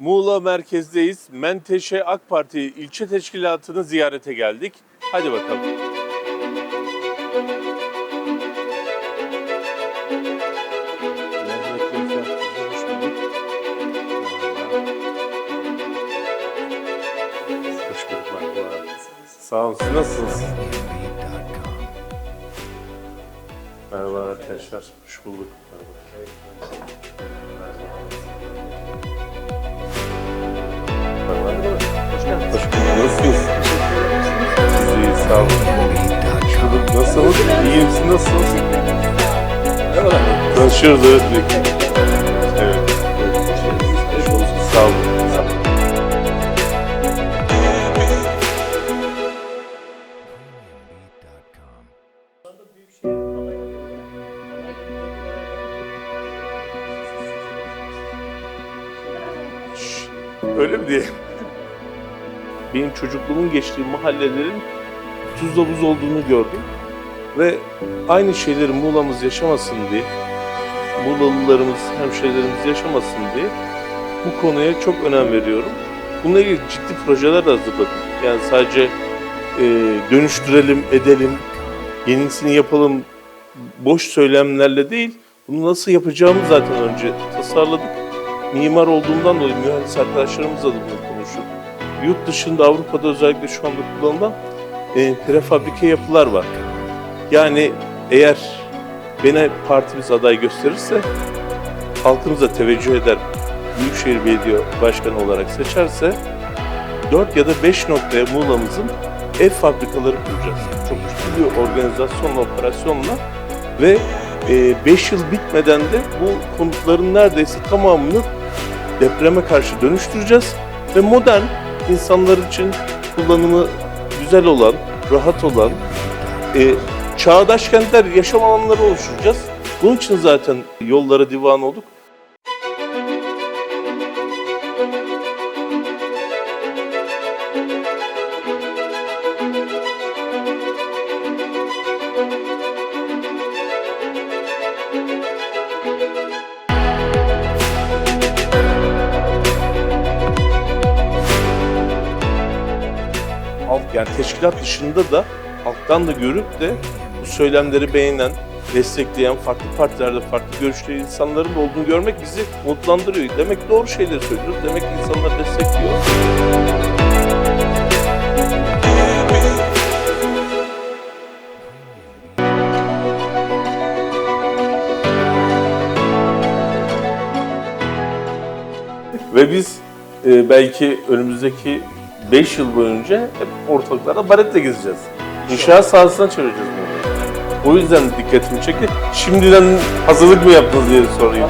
Muğla merkezdeyiz. Menteşe AK Parti ilçe teşkilatını ziyarete geldik. Hadi bakalım. Merhaba. Sağ olun, siz nasılsınız? Merhaba arkadaşlar, hoş bulduk. Merhaba. Siz de iyi, nasılsınız? Merhaba. Tanışıyoruz evet. Evet. evet. Sağ olun. Öyle mi diye? Benim çocukluğumun geçtiği mahallelerin tuzla buz olduğunu gördüm. Ve aynı şeyleri Muğla'mız yaşamasın diye, Muğlalılarımız, hemşehrilerimiz yaşamasın diye bu konuya çok önem veriyorum. Bununla ilgili ciddi projeler de hazırladım. Yani sadece e, dönüştürelim, edelim, yenisini yapalım boş söylemlerle değil, bunu nasıl yapacağımı zaten önce tasarladık mimar olduğumdan dolayı mühendis arkadaşlarımızla da bunu konuştuk. Yurt dışında Avrupa'da özellikle şu anda kullanılan e, prefabrike yapılar var. Yani eğer beni partimiz aday gösterirse halkımıza teveccüh eder Büyükşehir Belediye Başkanı olarak seçerse 4 ya da 5 noktaya Muğla'mızın ev fabrikaları kuracağız. Çok ciddi bir organizasyonla, operasyonla ve 5 yıl bitmeden de bu konutların neredeyse tamamını depreme karşı dönüştüreceğiz ve modern insanlar için kullanımı güzel olan, rahat olan, e, çağdaş kentler, yaşam alanları oluşturacağız. Bunun için zaten yollara divan olduk. Yani teşkilat dışında da halktan da görüp de bu söylemleri beğenen, destekleyen, farklı partilerde farklı görüşte insanların olduğunu görmek bizi mutlandırıyor. Demek doğru şeyleri söylüyoruz. Demek insanlar destekliyor. Ve biz e, belki önümüzdeki 5 yıl boyunca hep ortalıklarda baretle gezeceğiz. İnşaat sahasına çevireceğiz bunu. O yüzden dikkatimi çekti. Şimdiden hazırlık mı yaptınız diye sorayım.